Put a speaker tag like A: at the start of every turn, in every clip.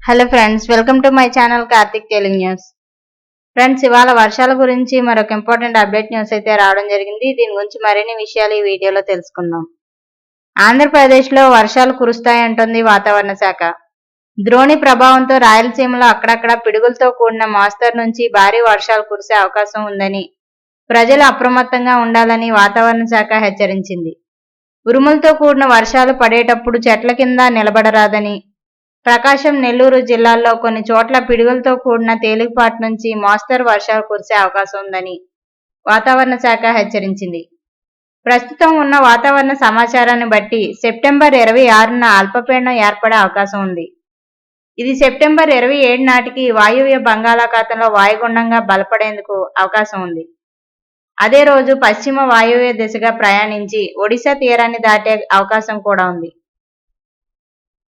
A: Hello friends welcome to my channel Karthik Telugu news friends ఇవాళ వర్షాల గురించి మరొక ఇంపార్టెంట్ అప్డేట్ న్యూస్ అయితే రావడం జరిగింది. దీని గురించి మరిన్ని విషయాలు ఈ వీడియోలో తెలుసుకుందాం. ఆంధ్రప్రదేశ్లో వర్షాలు కురుస్తాయంటోంది వాతావరణ శాఖ. ద్రోణి ప్రభావంతో రాయలసీమలో అక్కడక్కడ పిడుగులతో కూడిన మోస్తరు నుంచి భారీ వర్షాలు కురిసే అవకాశం ఉందని ప్రజలు అప్రమత్తంగా ఉండాలని వాతావరణ శాఖ హెచ్చరించింది. ఉరుములతో కూడిన వర్షాలు పడేటప్పుడు చెట్ల కింద నిలబడరాదని ప్రకాశం నెల్లూరు జిల్లాల్లో కొన్ని చోట్ల పిడుగులతో కూడిన తేలికపాటి నుంచి మోస్తరు వర్షాలు కురిసే అవకాశం ఉందని వాతావరణ శాఖ హెచ్చరించింది. ప్రస్తుతం ఉన్న వాతావరణ సమాచారాన్ని బట్టి సెప్టెంబర్ ఇరవై ఆరున అల్పపీడనం ఏర్పడే అవకాశం ఉంది. ఇది సెప్టెంబర్ ఇరవై ఏడు నాటికి వాయువ్య బంగాళాఖాతంలో వాయుగుండంగా బలపడేందుకు అవకాశం ఉంది. అదే రోజు పశ్చిమ వాయువ్య దిశగా ప్రయాణించి ఒడిశా తీరాన్ని దాటే అవకాశం కూడా ఉంది.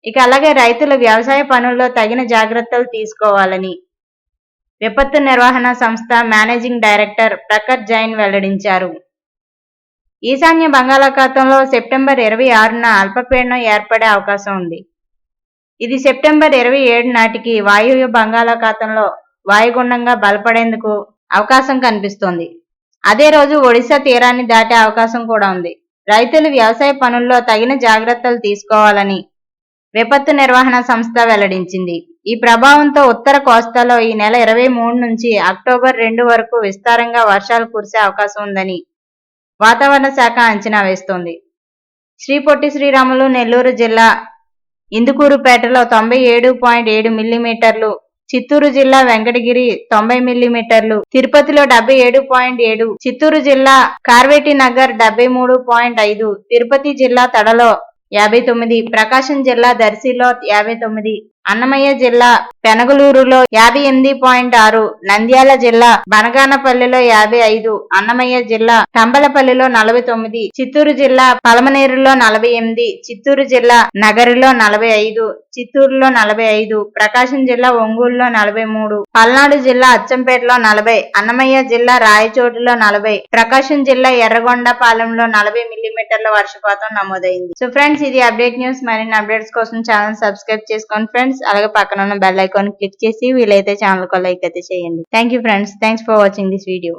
A: ఇక అలాగే రైతులు వ్యవసాయ పనుల్లో తగిన జాగ్రత్తలు తీసుకోవాలని విపత్తు నిర్వహణ సంస్థ మేనేజింగ్ డైరెక్టర్ ప్రఖర్ జైన్ వెల్లడించారు. ఈశాన్య బంగాళాఖాతంలో సెప్టెంబర్ ఇరవై ఆరున అల్పపీడనం ఏర్పడే అవకాశం ఉంది. ఇది సెప్టెంబర్ ఇరవై ఏడు నాటికి వాయువ్య బంగాళాఖాతంలో వాయుగుండంగా బలపడేందుకు అవకాశం కనిపిస్తోంది. అదే రోజు ఒడిశా తీరాన్ని దాటే అవకాశం కూడా ఉంది. రైతులు వ్యవసాయ పనుల్లో తగిన జాగ్రత్తలు తీసుకోవాలని విపత్తు నిర్వహణ సంస్థ వెల్లడించింది. ఈ ప్రభావంతో ఉత్తర కోస్తాలో ఈ నెల ఇరవై మూడు నుంచి అక్టోబర్ రెండు వరకు విస్తారంగా వర్షాలు కురిసే అవకాశం ఉందని వాతావరణ శాఖ అంచనా వేస్తోంది. శ్రీ పొట్టి శ్రీరాములు నెల్లూరు జిల్లా ఇందుకూరుపేటలో తొంభై ఏడు పాయింట్ ఏడు మిల్లీమీటర్లు చిత్తూరు జిల్లా వెంకటగిరి తొంభై మిల్లీమీటర్లు తిరుపతిలో డెబ్బై ఏడు పాయింట్ ఏడు చిత్తూరు జిల్లా కార్వేటి నగర్ డెబ్బై మూడు పాయింట్ ఐదు తిరుపతి జిల్లా తడలో యాభై తొమ్మిది. ప్రకాశం జిల్లా దర్శిలో యాభై తొమ్మిది. అన్నమయ్య జిల్లా పెనగలూరులో యాభై ఎనిమిది పాయింట్ ఆరు నంద్యాల జిల్లా బనగానపల్లిలో యాభై ఐదు అన్నమయ్య జిల్లా తంబలపల్లిలో నలభై తొమ్మిది చిత్తూరు జిల్లా పలమనేరులో నలభై ఎనిమిది చిత్తూరు జిల్లా నగరిలో నలభై ఐదు చిత్తూరులో నలభై ఐదు ప్రకాశం జిల్లా ఒంగోలులో నలభై మూడు పల్నాడు జిల్లా అచ్చంపేటలో నలభై అన్నమయ్య జిల్లా రాయచోటులో నలభై ప్రకాశం జిల్లా ఎర్రగొండపాలెంలో నలభై మిల్లీమీటర్ల వర్షపాతం నమోదైంది. సో ఫ్రెండ్స్ ఇది అప్డేట్ న్యూస్. మరిన్ని అప్డేట్స్ కోసం ఛానల్ సబ్స్క్రైబ్ చేసుకోండి. ఫ్రెండ్స్ అలాగే పక్కన ఉన్న బెల్ ఐకాన్ క్లిక్ చేసి వీలైతే ఛానల్కు లైక్ అయితే చేయండి. Thank you friends thanks for watching this video